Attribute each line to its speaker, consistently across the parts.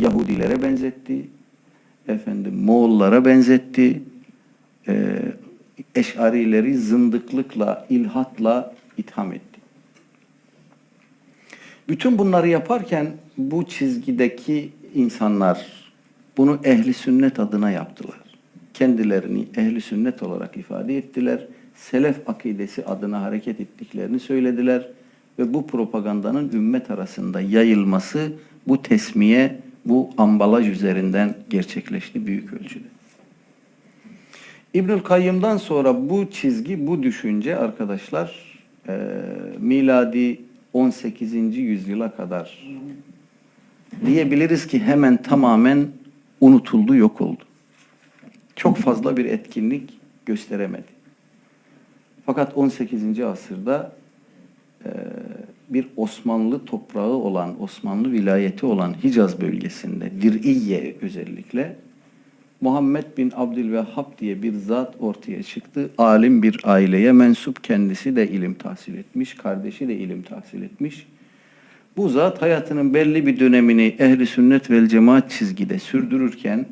Speaker 1: Yahudilere benzetti. Efendim Moğollara benzetti. Ee, Eş'arileri zındıklıkla, ilhatla itham etti. Bütün bunları yaparken bu çizgideki insanlar bunu ehli sünnet adına yaptılar. Kendilerini ehli sünnet olarak ifade ettiler. Selef akidesi adına hareket ettiklerini söylediler ve bu propagandanın ümmet arasında yayılması bu tesmiye, bu ambalaj üzerinden gerçekleşti büyük ölçüde. İbnül Kayyım'dan sonra bu çizgi, bu düşünce arkadaşlar e, miladi 18. yüzyıla kadar diyebiliriz ki hemen tamamen unutuldu, yok oldu. Çok fazla bir etkinlik gösteremedi. Fakat 18. asırda e, bir Osmanlı toprağı olan, Osmanlı vilayeti olan Hicaz bölgesinde, Dir'iye özellikle Muhammed bin Abdülvehhab diye bir zat ortaya çıktı. Alim bir aileye mensup, kendisi de ilim tahsil etmiş, kardeşi de ilim tahsil etmiş. Bu zat hayatının belli bir dönemini ehli sünnet vel cemaat çizgide sürdürürken,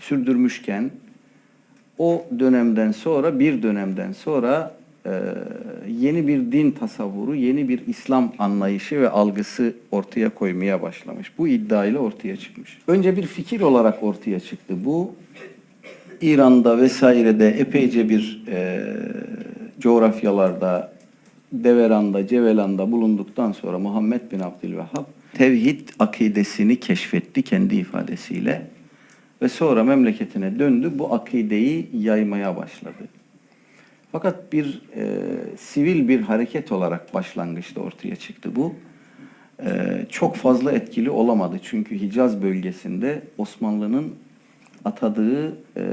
Speaker 1: sürdürmüşken o dönemden sonra bir dönemden sonra yeni bir din tasavvuru, yeni bir İslam anlayışı ve algısı ortaya koymaya başlamış. Bu iddiayla ortaya çıkmış. Önce bir fikir olarak ortaya çıktı. Bu İran'da vesairede epeyce bir e, coğrafyalarda Deveran'da, Cevelan'da bulunduktan sonra Muhammed bin Abdülvehhab tevhid akidesini keşfetti kendi ifadesiyle ve sonra memleketine döndü. Bu akideyi yaymaya başladı. Fakat bir e, sivil bir hareket olarak başlangıçta ortaya çıktı bu. E, çok fazla etkili olamadı. Çünkü Hicaz bölgesinde Osmanlı'nın atadığı e,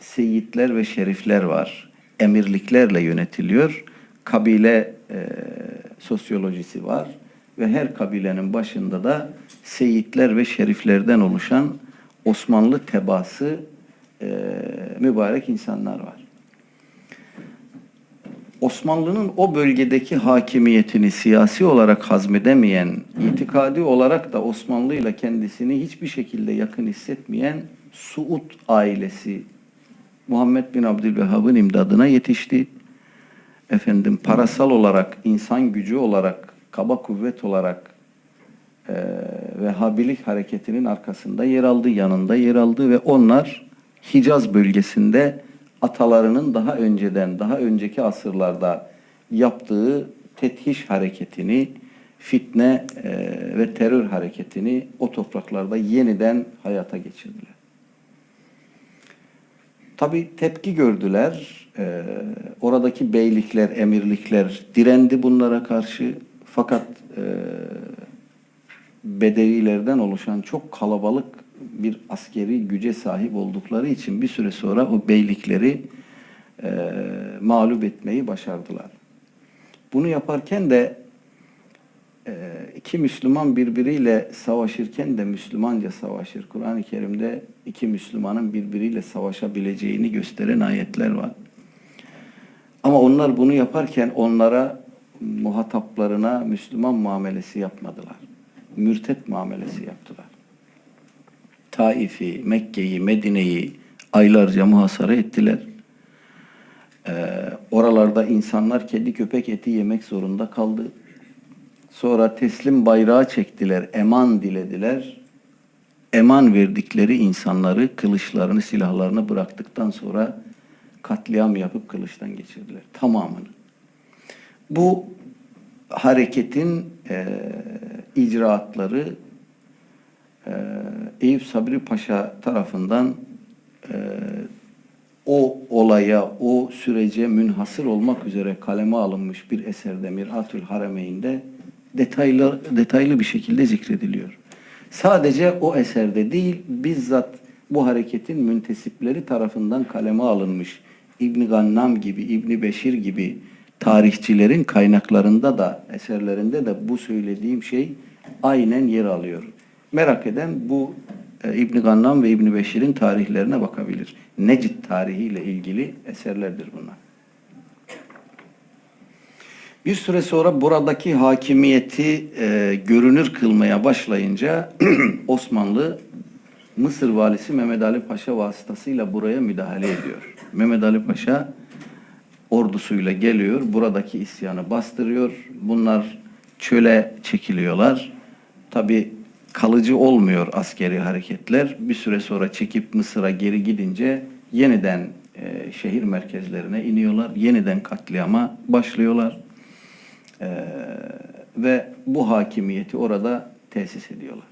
Speaker 1: seyitler ve şerifler var. Emirliklerle yönetiliyor. Kabile e, sosyolojisi var. Ve her kabilenin başında da seyitler ve şeriflerden oluşan Osmanlı tebası e, mübarek insanlar var. Osmanlı'nın o bölgedeki hakimiyetini siyasi olarak hazmedemeyen, itikadi olarak da Osmanlı ile kendisini hiçbir şekilde yakın hissetmeyen Suud ailesi Muhammed bin Abdülvehhab'ın imdadına yetişti. Efendim parasal olarak, insan gücü olarak, kaba kuvvet olarak e, Vehhabilik hareketinin arkasında yer aldı, yanında yer aldı ve onlar Hicaz bölgesinde atalarının daha önceden, daha önceki asırlarda yaptığı tethiş hareketini, fitne e, ve terör hareketini o topraklarda yeniden hayata geçirdiler. Tabi tepki gördüler. E, oradaki beylikler, emirlikler direndi bunlara karşı. Fakat e, Bedevilerden oluşan çok kalabalık bir askeri güce sahip oldukları için bir süre sonra o beylikleri e, mağlup etmeyi başardılar. Bunu yaparken de e, iki Müslüman birbiriyle savaşırken de Müslümanca savaşır. Kur'an-ı Kerim'de iki Müslümanın birbiriyle savaşabileceğini gösteren ayetler var. Ama onlar bunu yaparken onlara muhataplarına Müslüman muamelesi yapmadılar. Mürtet muamelesi yaptılar. Taif'i, Mekke'yi, Medine'yi aylarca muhasara ettiler. Ee, oralarda insanlar kedi köpek eti yemek zorunda kaldı. Sonra teslim bayrağı çektiler, eman dilediler. Eman verdikleri insanları kılıçlarını, silahlarını bıraktıktan sonra katliam yapıp kılıçtan geçirdiler. Tamamını. Bu hareketin e, icraatları e, Eyüp Sabri Paşa tarafından e, o olaya, o sürece münhasır olmak üzere kaleme alınmış bir eserde Miratül Harameyn'de detaylı detaylı bir şekilde zikrediliyor. Sadece o eserde değil, bizzat bu hareketin müntesipleri tarafından kaleme alınmış İbn Gannam gibi, İbn Beşir gibi tarihçilerin kaynaklarında da, eserlerinde de bu söylediğim şey aynen yer alıyor. Merak eden bu İbn Gannam ve İbn Beşir'in tarihlerine bakabilir. Necid tarihiyle ilgili eserlerdir bunlar. Bir süre sonra buradaki hakimiyeti e, görünür kılmaya başlayınca Osmanlı Mısır valisi Mehmet Ali Paşa vasıtasıyla buraya müdahale ediyor. Mehmet Ali Paşa ordusuyla geliyor, buradaki isyanı bastırıyor. Bunlar çöle çekiliyorlar. Tabi kalıcı olmuyor askeri hareketler. Bir süre sonra çekip Mısır'a geri gidince yeniden e, şehir merkezlerine iniyorlar. Yeniden katliama başlıyorlar. E, ve bu hakimiyeti orada tesis ediyorlar.